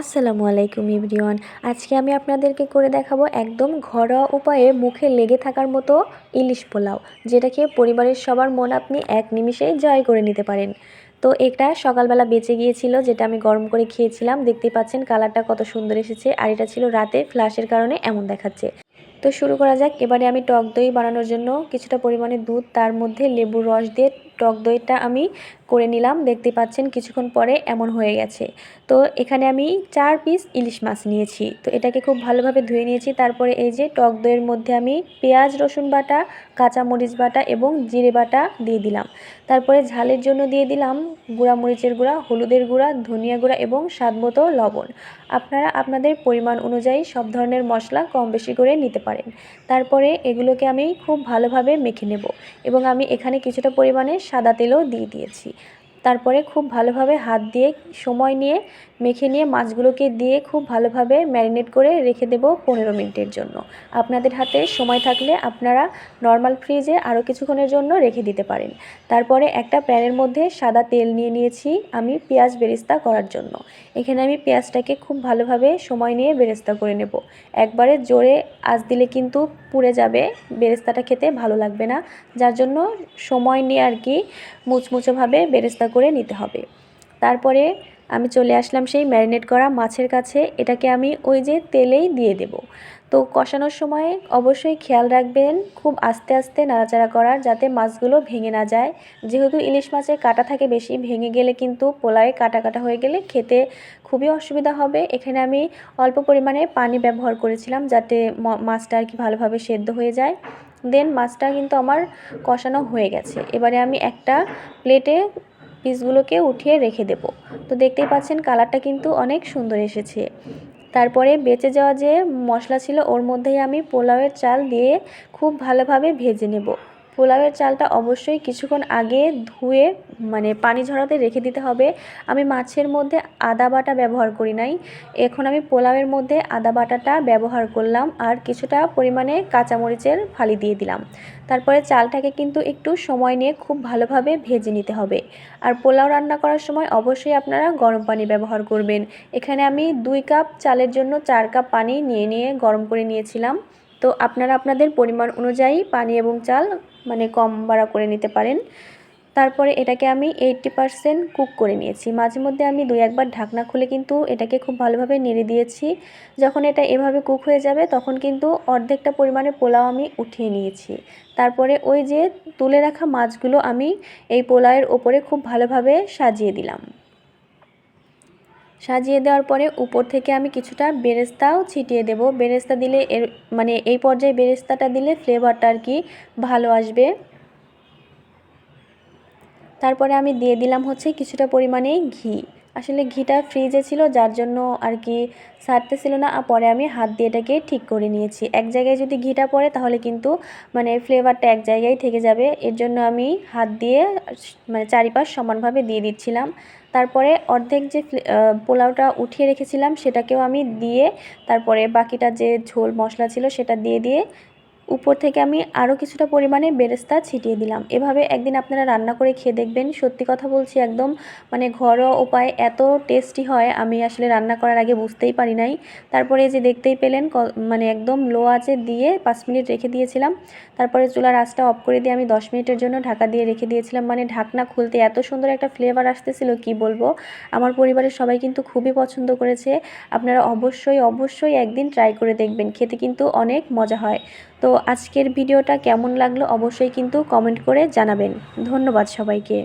আসসালামু আলাইকুম ইভরিওয়ান আজকে আমি আপনাদেরকে করে দেখাবো একদম ঘরোয়া উপায়ে মুখে লেগে থাকার মতো ইলিশ পোলাও, যেটা খেয়ে পরিবারের সবার মন আপনি এক নিমিষেই জয় করে নিতে পারেন। তো এটা সকালবেলা বেঁচে গিয়েছিল, যেটা আমি গরম করে খেয়েছিলাম। দেখতেই পাচ্ছেন কালারটা কত সুন্দর এসেছে, আর এটা ছিল রাতে ফ্লাশের কারণে এমন দেখাচ্ছে। তো শুরু করা যাক, এবারে আমি টক দই বানানোর জন্য কিছুটা পরিমাণে দুধ, তার মধ্যে লেবুর রস দিয়ে টক দইটা আমি করে নিলাম। দেখতে পাচ্ছেন কিছুক্ষণ পরে এমন হয়ে গেছে। তো এখানে আমি চার পিস ইলিশ মাছ নিয়েছি। তো এটাকে খুব ভালোভাবে ধুয়ে নিয়েছি। তারপরে এই যে টক দইয়ের মধ্যে আমি পেঁয়াজ, রসুন বাটা, কাঁচামরিচ বাটা এবং জিরে বাটা দিয়ে দিলাম। তারপরে ঝালের জন্য দিয়ে দিলাম গুঁড়া মরিচের গুঁড়া, হলুদের গুঁড়া, ধনিয়া গুঁড়া এবং স্বাদ মতো লবণ। আপনারা আপনাদের পরিমাণ অনুযায়ী সব ধরনের মশলা কম বেশি করে নিতে পারেন। তারপরে এগুলোকে আমি খুব ভালোভাবে মেখে নেব এবং আমি এখানে কিছুটা পরিমাণে সাদা তেলও দিয়ে দিয়েছি। তারপরে খুব ভালোভাবে হাত দিয়ে সময় নিয়ে মেখে নিয়ে মাছগুলোকে দিয়ে খুব ভালোভাবে ম্যারিনেট করে রেখে দেব পনেরো মিনিটের জন্য। আপনাদের হাতে সময় থাকলে আপনারা নর্মাল ফ্রিজে আরও কিছুক্ষণের জন্য রেখে দিতে পারেন। তারপরে একটা প্যানের মধ্যে সাদা তেল নিয়ে নিয়েছি আমি পেঁয়াজ বেরেস্তা করার জন্য। এখানে আমি পেঁয়াজটাকে খুব ভালোভাবে সময় নিয়ে বেরেস্তা করে নেব। একবারে জোরে আঁচ দিলে কিন্তু পুড়ে যাবে, বেরেস্তাটা খেতে ভালো লাগবে না। যার জন্য সময় নিয়ে আর কি মুচমুচোভাবে বেরেস্তা করে নিতে হবে। তারপরে আমি চলে আসলাম সেই ম্যারিনেট করা মাছের কাছে। এটাকে আমি ওই যে তেলেই দিয়ে দেব। তো কষানোর সময় অবশ্যই খেয়াল রাখবেন, খুব আস্তে আস্তে নাড়াচাড়া করার যাতে মাছগুলো ভেঙে না যায়। যেহেতু ইলিশ মাছের কাটা থাকে বেশি, ভেঙে গেলে কিন্তু পোলায় কাটা কাটা হয়ে গেলে খেতে খুবই অসুবিধা হবে। এখানে আমি অল্প পরিমাণে পানি ব্যবহার করেছিলাম যাতে মাছটা আর কি ভালোভাবে সেদ্ধ হয়ে যায়। দেন মাছটা কিন্তু আমার কষানো হয়ে গেছে। এবারে আমি একটা প্লেটে পিসগুলোকে উঠিয়ে রেখে দেব। তো দেখতেই পাচ্ছেন কালারটা কিন্তু অনেক সুন্দর এসেছে। তারপরে বেঁচে যাওয়া যে মশলা ছিল, ওর মধ্যেই আমি পোলাওয়ের চাল দিয়ে খুব ভালোভাবে ভেজে নেব। পোলাওয়ের চালটা অবশ্যই কিছুক্ষণ আগে ধুয়ে মানে পানি ঝরাতে রেখে দিতে হবে। আমি মাছের মধ্যে আদা বাটা ব্যবহার করি নাই। এখন আমি পোলাওয়ের মধ্যে আদা বাটাটা ব্যবহার করলাম আর কিছুটা পরিমাণে কাঁচামরিচের ফালি দিয়ে দিলাম। তারপরে চালটাকে কিন্তু একটু সময় নিয়ে খুব ভালোভাবে ভেজে নিতে হবে। আর পোলাও রান্না করার সময় অবশ্যই আপনারা গরম পানি ব্যবহার করবেন। এখানে আমি দুই কাপ চালের জন্য চার কাপ পানি নিয়ে নিয়ে গরম করে নিয়েছিলাম। তো আপনারা আপনাদের পরিমাণ অনুযায়ী পানি এবং চাল মানে কম বাড়া করে নিতে পারেন। তারপরে এটাকে আমি এইটটি পারসেন্ট কুক করে নিয়েছি। মাঝে মধ্যে আমি দুই একবার ঢাকনা খুলে কিন্তু এটাকে খুব ভালোভাবে নেড়ে দিয়েছি। যখন এটা এভাবে কুক হয়ে যাবে, তখন কিন্তু অর্ধেকটা পরিমাণে পোলাও আমি উঠিয়ে নিয়েছি। তারপরে ওই যে তুলে রাখা মাছগুলো আমি এই পোলাওয়ের ওপরে খুব ভালোভাবে সাজিয়ে দিলাম। সাজিয়ে দেওয়ার পরে উপর থেকে আমি কিছুটা বেরেস্তাও ছিটিয়ে দেব। বেরেস্তা দিলে এর মানে এই পর্যায়ে বেরেস্তাটা দিলে ফ্লেভারটা আর কি ভালো আসবে। তারপরে আমি দিয়ে দিলাম হচ্ছে কিছুটা পরিমাণে ঘি। আসলে ঘিটা ফ্রিজে ছিল, যার জন্য আর কি সারতে ছিল না। আর পরে আমি হাত দিয়ে এটাকে ঠিক করে নিয়েছি। এক জায়গায় যদি ঘিটা পড়ে তাহলে কিন্তু মানে ফ্লেভারটা এক জায়গায় থেকে যাবে। এর জন্য আমি হাত দিয়ে মানে চারিপাশ সমানভাবে দিয়ে দিচ্ছিলাম। তারপরে অর্ধেক যে পোলাওটা উঠিয়ে রেখেছিলাম, সেটাকেও আমি দিয়ে তারপরে বাকিটা যে ঝোল মশলা ছিল, সেটা দিয়ে দিয়ে উপর থেকে আমি আরও কিছুটা পরিমাণে বেরেস্তা ছিটিয়ে দিলাম। এভাবে একদিন আপনারা রান্না করে খেয়ে দেখবেন। সত্যি কথা বলছি, একদম মানে ঘরোয়া উপায় এত টেস্টি হয়, আমি আসলে রান্না করার আগে বুঝতেই পারি নাই। তারপরে যে দেখতেই পেলেন মানে একদম লো আঁচে দিয়ে পাঁচ মিনিট রেখে দিয়েছিলাম। তারপরে চুলার আঁচটা অফ করে দিয়ে আমি দশ মিনিটের জন্য ঢাকা দিয়ে রেখে দিয়েছিলাম। মানে ঢাকনা খুলতে এত সুন্দর একটা ফ্লেভার আসতেছিল, কি বলব? আমার পরিবারের সবাই কিন্তু খুবই পছন্দ করেছে। আপনারা অবশ্যই অবশ্যই একদিন ট্রাই করে দেখবেন। খেতে কিন্তু অনেক মজা হয়। তো আজকের ভিডিওটা কেমন লাগল অবশ্যই কিন্তু কমেন্ট করে জানাবেন। ধন্যবাদ সবাইকে।